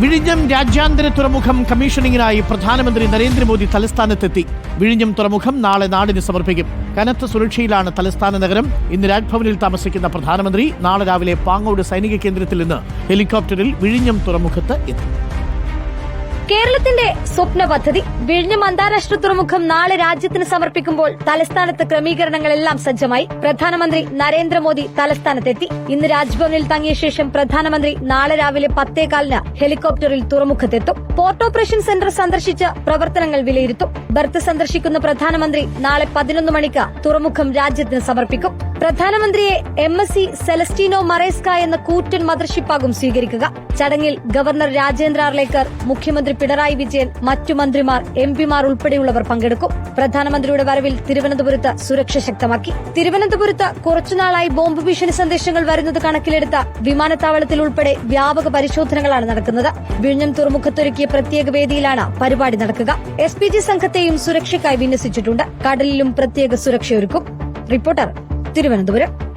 വിഴിഞ്ഞം രാജ്യാന്തര തുറമുഖം കമ്മീഷനിങ്ങിനായി പ്രധാനമന്ത്രി നരേന്ദ്രമോദി തലസ്ഥാനത്തെത്തി. വിഴിഞ്ഞം തുറമുഖം നാളെ നാടിന് സമർപ്പിക്കും. കനത്ത സുരക്ഷയിലാണ് തലസ്ഥാന നഗരം. ഇന്ന് രാജ്ഭവനിൽ താമസിക്കുന്ന പ്രധാനമന്ത്രി നാളെ രാവിലെ പാങ്ങോട് സൈനിക കേന്ദ്രത്തിൽ നിന്ന് ഹെലികോപ്റ്ററിൽ വിഴിഞ്ഞം തുറമുഖത്ത് എത്തും. കേരളത്തിന്റെ സ്വപ്ന പദ്ധതി വിഴിഞ്ഞം അന്താരാഷ്ട്ര തുറമുഖം നാളെ രാജ്യത്തിന് സമർപ്പിക്കുമ്പോൾ തലസ്ഥാനത്ത് ക്രമീകരണങ്ങളെല്ലാം സജ്ജമായി. പ്രധാനമന്ത്രി നരേന്ദ്രമോദി തലസ്ഥാനത്തെത്തി. ഇന്ന് രാജ്ഭവനിൽ തങ്ങിയ ശേഷം പ്രധാനമന്ത്രി നാളെ രാവിലെ പത്തേകാലിന് ഹെലികോപ്റ്ററിൽ തുറമുഖത്തെത്തും. പോർട്ട് ഓപ്പറേഷൻ സെന്റർ സന്ദർശിച്ച് പ്രവർത്തനങ്ങൾ വിലയിരുത്തും. ബർത്ത് സന്ദർശിക്കുന്ന പ്രധാനമന്ത്രി നാളെ പതിനൊന്ന് മണിക്ക് തുറമുഖം രാജ്യത്തിന് സമർപ്പിക്കും. പ്രധാനമന്ത്രിയെ M S C Celestino Maresca എന്ന കൂറ്റൻ മദർഷിപ്പാകും സ്വീകരിക്കുക. ചടങ്ങിൽ ഗവർണർ രാജേന്ദ്ര അർലേക്കർ മുഖ്യമന്ത്രി പിണറായി വിജയൻ മറ്റു മന്ത്രിമാർ എം പിമാർ ഉൾപ്പെടെയുള്ളവർ പങ്കെടുക്കും. പ്രധാനമന്ത്രിയുടെ വരവിൽ തിരുവനന്തപുരത്ത് സുരക്ഷ ശക്തമാക്കി. തിരുവനന്തപുരത്ത് കുറച്ചുനാളായി ബോംബ് ഭീഷണി സന്ദേശങ്ങൾ വരുന്നത് കണക്കിലെടുത്ത വിമാനത്താവളത്തിൽ ഉൾപ്പെടെ വ്യാപക പരിശോധനകളാണ് നടക്കുന്നത്. വിഴിഞ്ഞം തുറമുഖത്തൊരുക്കിയ പ്രത്യേക വേദിയിലാണ് പരിപാടി നടക്കുക. എസ് സംഘത്തെയും സുരക്ഷയ്ക്കായി വിന്യസിച്ചിട്ടുണ്ട്. കടലിലും പ്രത്യേക സുരക്ഷയൊരുക്കും. റിപ്പോർട്ടർ തിരുവനന്തപുരം